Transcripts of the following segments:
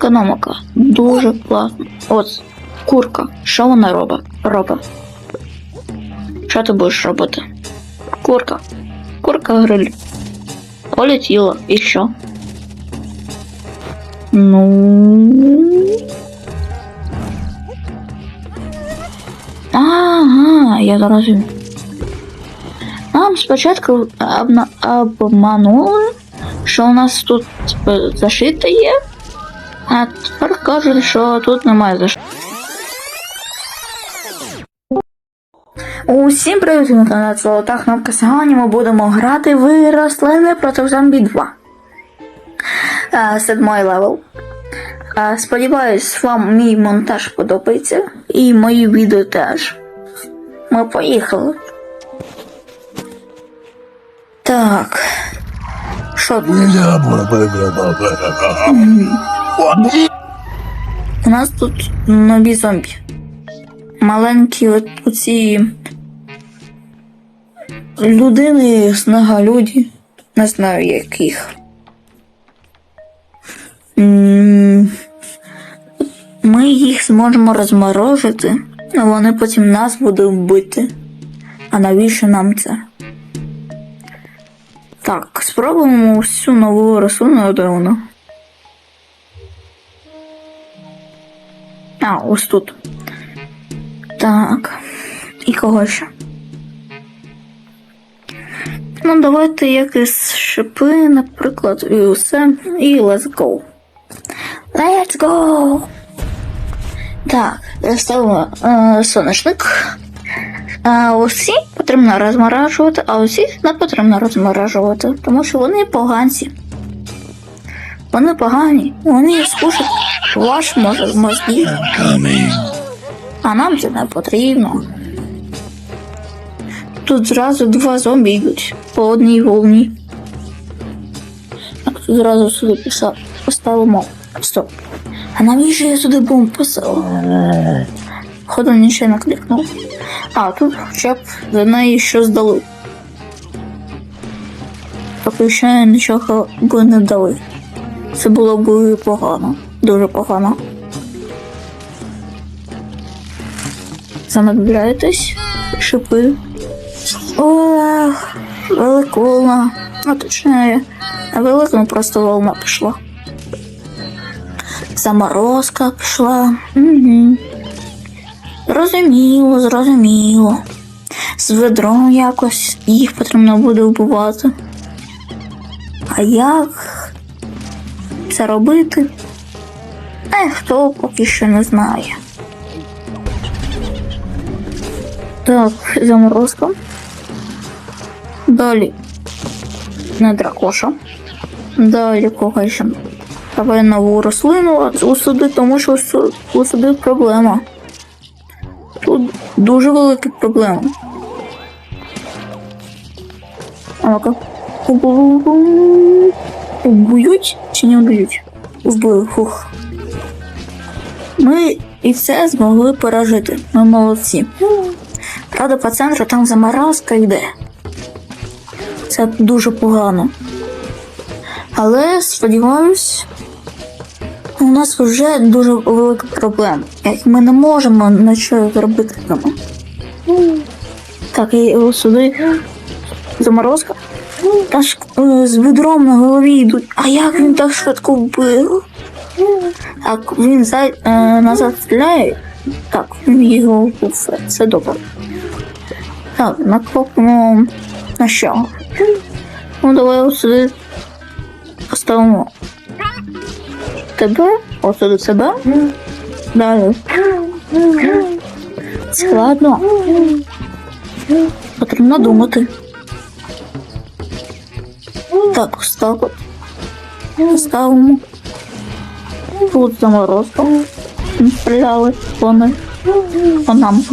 економіка. Дуже класно. От, курка. Що вона робить? Робить. Що ти будеш робити? Курка. Курка гриль. Полетіла. І що? Ну. Ага, я зрозумів. Нам спочатку обманули, що у нас тут е, є, а тепер кажуть, що тут немає зашити. Усім привіт каналі Золота Кнопка. Сьогодні ми будемо грати в рослини проти зомбі 2. Е, Седьмий левел. Е, Сподіваюсь, вам мій монтаж подобається і мої відео теж. Ми поїхали. Так. Що? У нас тут нові зомбі. Маленькі от оці людини, снаголюді. Не знаю яких. Ми їх зможемо розморожити, а вони потім нас будуть вбити. А навіщо нам це? Так, спробуємо всю нову рослину, вона. А, ось тут. Так. І кого ще? Ну, давайте якісь шипи, наприклад, і усе. І let's go. Let's go! Так, ставимо е, сонячник. А усі потрібно розморажувати, а усіх не потрібно розморажувати, тому що вони поганці. Вони погані, вони скушать ваш може мозги. А нам це не потрібно. Тут зразу два зомбі йдуть по одній волні. Так, зразу сюди писав, поставимо. Стоп. А навіщо я сюди бомб поставив? Ходу нічого не клікнув. А, тут хоча б за неї щось дали. Поки що нічого б не дали. Це було б погано. Дуже погано. Замовляєтесь? Шипи. Ох, великолна. А точніше, велика, просто волна пішла. Заморозка пішла. Угу. Зрозуміло, зрозуміло. З ведром якось їх потрібно буде вбивати. А як це робити? Е, хто поки що не знає. Так, заморозка. Далі. Не дракоша. Далі кого ще. Давай нову рослину а усади, тому що усу- усади проблема. Тут дуже великі проблеми. А ну-ка. Вб'ють чи не вб'ють? Вбили, фух. Ми і це змогли пережити. Ми молодці. Правда, по центру там заморозка йде. Це дуже погано. Але сподіваюсь, у нас вже дуже велика проблема. Ми не можемо нічого зробити. Так, і ось сюди заморозка. Та ж е, з відром на голові йдуть. А як він так швидко вбив? Так, він зай... е, назад стріляє. Так, він його вбив. Це добре. Так, накопимо на що? Ну, давай сюди поставимо тебе, ось сюди себе. Далі. Складно. Потрібно думати. Так, ось так. Ставимо. Тут заморозка. Стріляли вони. По нам.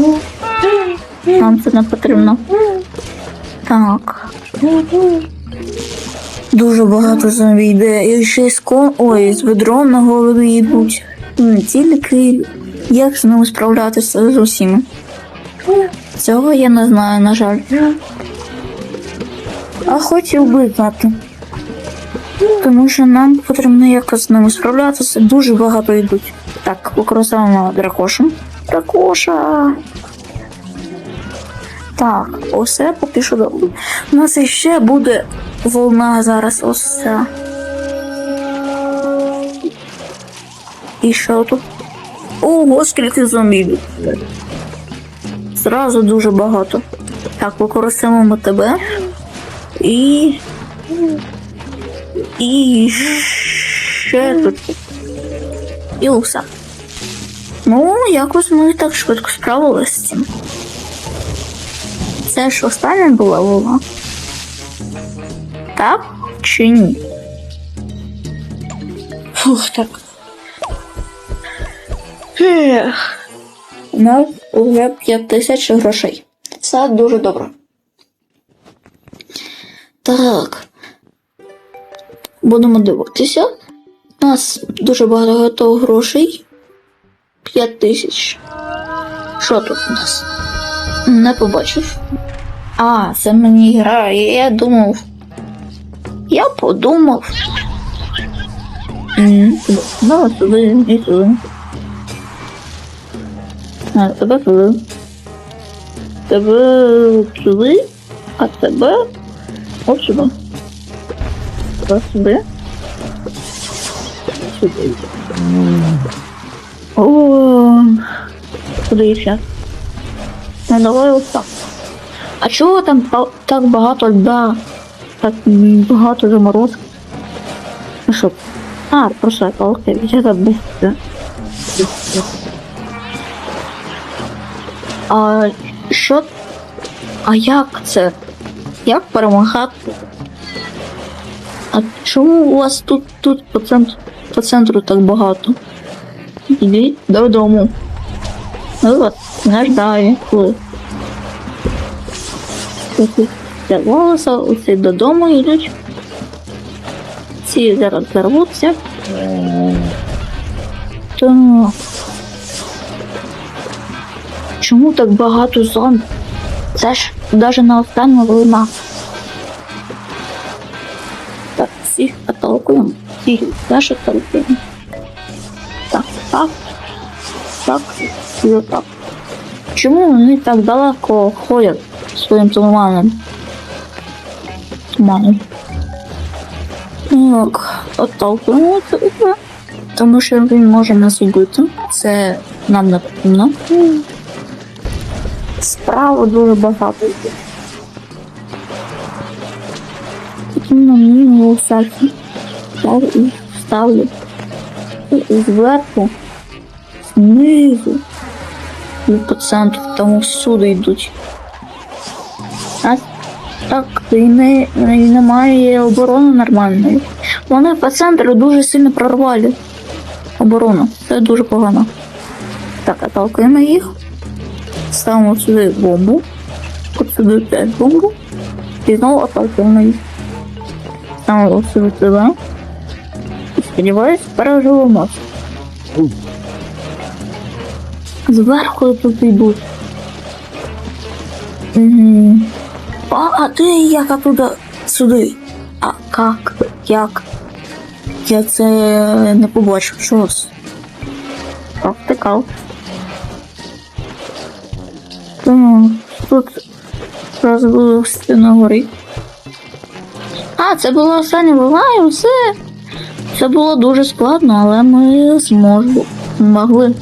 Нам це не потрібно. Так. Дуже багато зомбі йде. І ще з кон... Ой, з ведром на голові йдуть. Тільки як з ними справлятися з усіма. Цього я не знаю, на жаль. А хотів би знати. Тому що нам потрібно якось з ними справлятися. Дуже багато йдуть. Так, використовуємо дракошу. Дракоша. Так, усе поки що добре. У нас іще буде волна зараз ось. І що тут? Ого, скільки зомбів. Зразу дуже багато. Так, використовуємо тебе. І. І ще тут. І усе. Ну, якось ми так швидко справилися з цим. Це ж остання була волна? Так чи ні? Фух, так. Ех. У нас вже 5 тисяч грошей. Це дуже добре. Так. Будемо дивитися. У нас дуже багато грошей. 5 тисяч. Що тут у нас? Не побачив. А, це мені грає. Я думав. Я подумав. Ну, туди і туди. А, тебе туди. Тебе туди, а тебе от сюди. Тебе сюди. Сюди. О, куди ще? Ну давай ось так. А чого там та- так багато льда? Так багато заморозки? Ну що? А, просто палки, я забув. це. А що? А як це? Як перемагати? А чому у вас тут, тут по центру, по центру так багато? Ідіть додому. Ну от, не ждаю, Для голоса, оці додому йдуть. Ці зараз зарвуться. Так. Чому так багато зомбі? Це ж навіть на останню волна. Так, всіх оттолкуємо. Всіх теж оттолкуємо. Так, так. Так, і отак. Чому вони так далеко ходять своїм туманом? Туманом. Так, оттолкуємо тебе. Тому що він може нас убити. Це нам не потрібно. Справа дуже багато йде. Потім на мені сальфі. Я ставлю. І зверху, знизу, і по центру, там всюди йдуть. Так і немає оборони нормальної. Вони по центру дуже сильно прорвали оборону. Це дуже погано. Так, отталкуємо їх. Ставимо сюди бомбу. От сюди теж бомбу. І знову отталкуємо їх. Ставимо сюди сюди. Сподіваюсь, переживемо. Зверху тут йдуть. Угу. А, а ти як оттуда сюди? А як? Як? Я це не побачив. Що? Так, втикав. Тому тут розбився на горі. А, це була остання волна і все. Це було дуже складно, але ми зможемо. Могли.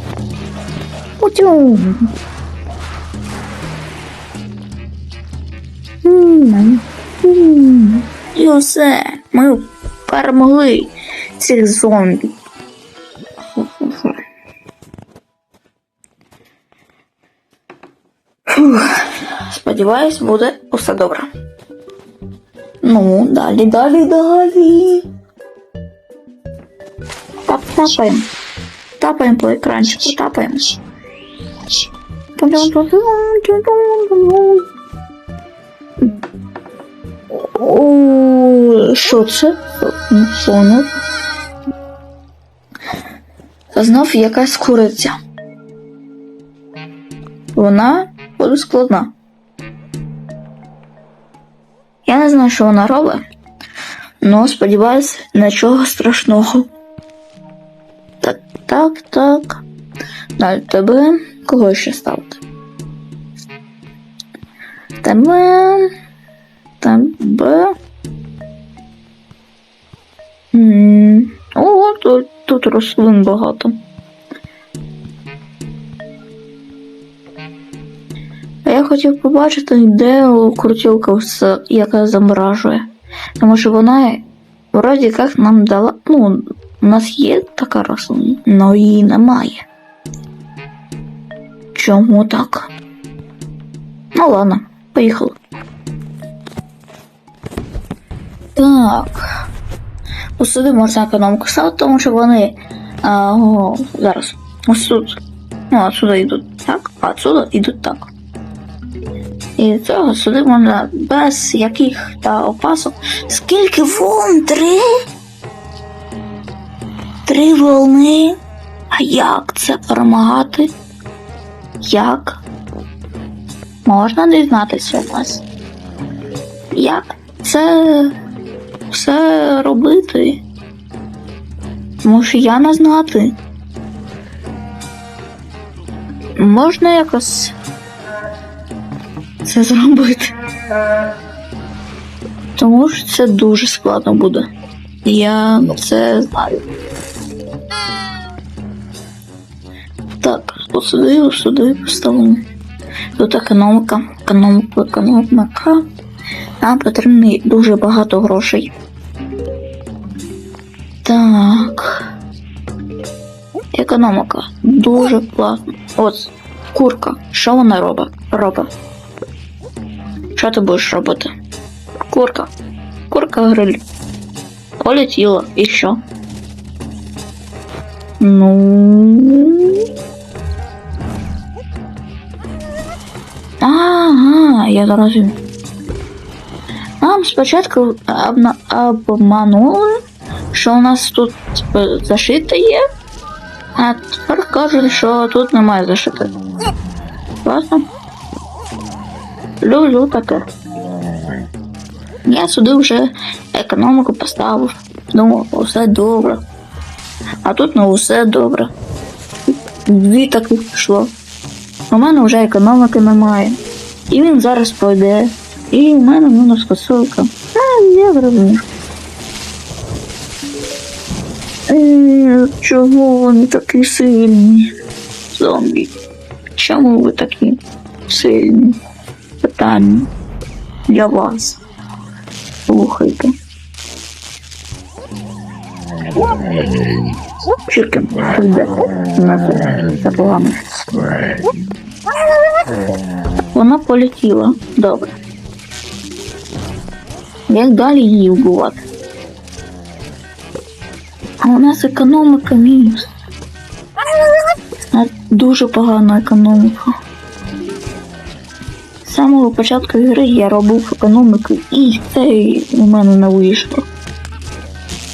Потім. І все. Ми перемогли цих зомбі. Сподіваюсь, буде усе добре. Ну, далі, далі, далі. Тап, тапаємо. Тапаємо по екранчику, тапаємо. Що це? Поняв. Знов якась куриця. Вона буде складна. Я не знаю, що вона робить. Ну, сподіваюсь, нічого страшного. Так, так, так. Далі тебе кого ще ставити? Тебе. Рослин багато. А я хотів побачити, де крутілка, яка заморажує. Тому що вона вроді як нам дала. Ну, у нас є така рослина, але її немає. Чому так? Ну ладно, поїхали. Так. Ось сюди можна економку ставити, тому що вони. А, о, зараз. Ось тут. Ну, отсюди йдуть так, а отсюди йдуть так. І цього сюди можна без яких та опасок. Скільки волн? Три? Три волни? А як це перемагати? Як? Можна дізнатися у вас? Як це все робити? Може я не знати? Можна якось це зробити. Тому що це дуже складно буде. Я це знаю. Так, посуди, сюди поставимо. Тут економіка, економіка, економіка. Нам потрібно дуже багато грошей. Економіка. Дуже класно. От, курка. Що вона робить? Робить. Що ти будеш робити? Курка. Курка гриль. Полетіла. І що? Ну. Ага, я зрозумів. Нам спочатку обманули, що у нас тут типу, зашите є, а тепер кажуть, що тут немає зашити. Класно. Люблю таке. Я сюди вже економіку поставив. Думав, усе добре. А тут не усе добре. Дві таких пішло. У мене вже економіки немає. І він зараз пройде. І в мене мінус посилка. А, я зрозумів. Е, Чого вони такі сильні? Зомбі. Чому ви такі сильні? Питання для вас. Слухайте. Чекай, прийде. Це погано. Вона полетіла. Добре. Як далі її вбивати? А у нас економіка мінус. Дуже погана економіка. З самого початку гри я робив економіку і це у мене не вийшло.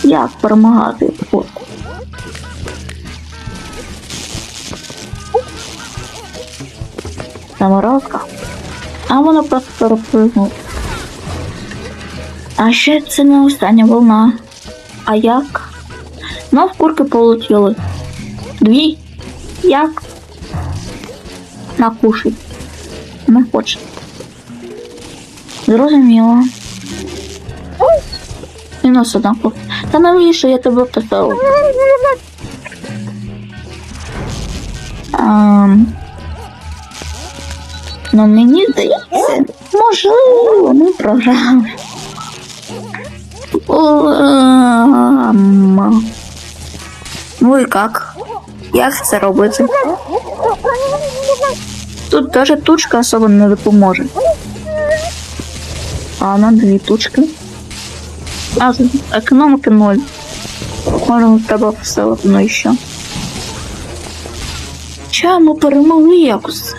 Як перемагати фотку? Заморозка. А вона просто перепригнула. А ще це не остання волна. А як? Ну, в курки полетіли. Дві. Як? Накушай. Не хоче. Зрозуміло. Мінус одна курка. Та навіщо я тебе поставив? Ам... Ну мені здається, можливо, ми програли. Ам. Ну і як? Як це робити? Тут даже тучка особо не допоможе. А на дві тучки. А, економіки ноль. Можемо в тебе поставити, ну і що? Чому перемогли якось?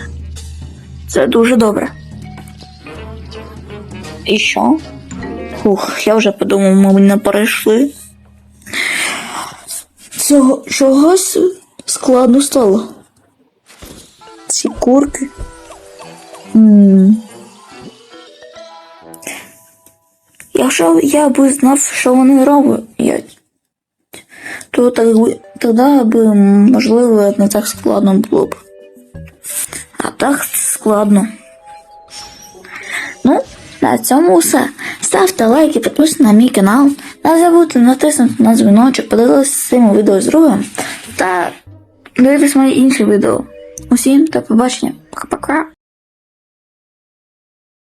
Це дуже добре. І що? Ух, я вже подумав, ми не перейшли. Цього чогось складно стало. Ці курки. м Якщо я б знав, що вони роблять, то так би- тоді б, можливо, не так складно було б. А так складно. Ну, на цьому все. Ставте лайки, підписуйтесь на мій канал. Не забудьте натиснути на дзвіночок, подивитися цим відео з другом та дивитись мої інші відео. Усім до побачення. Пока-пока.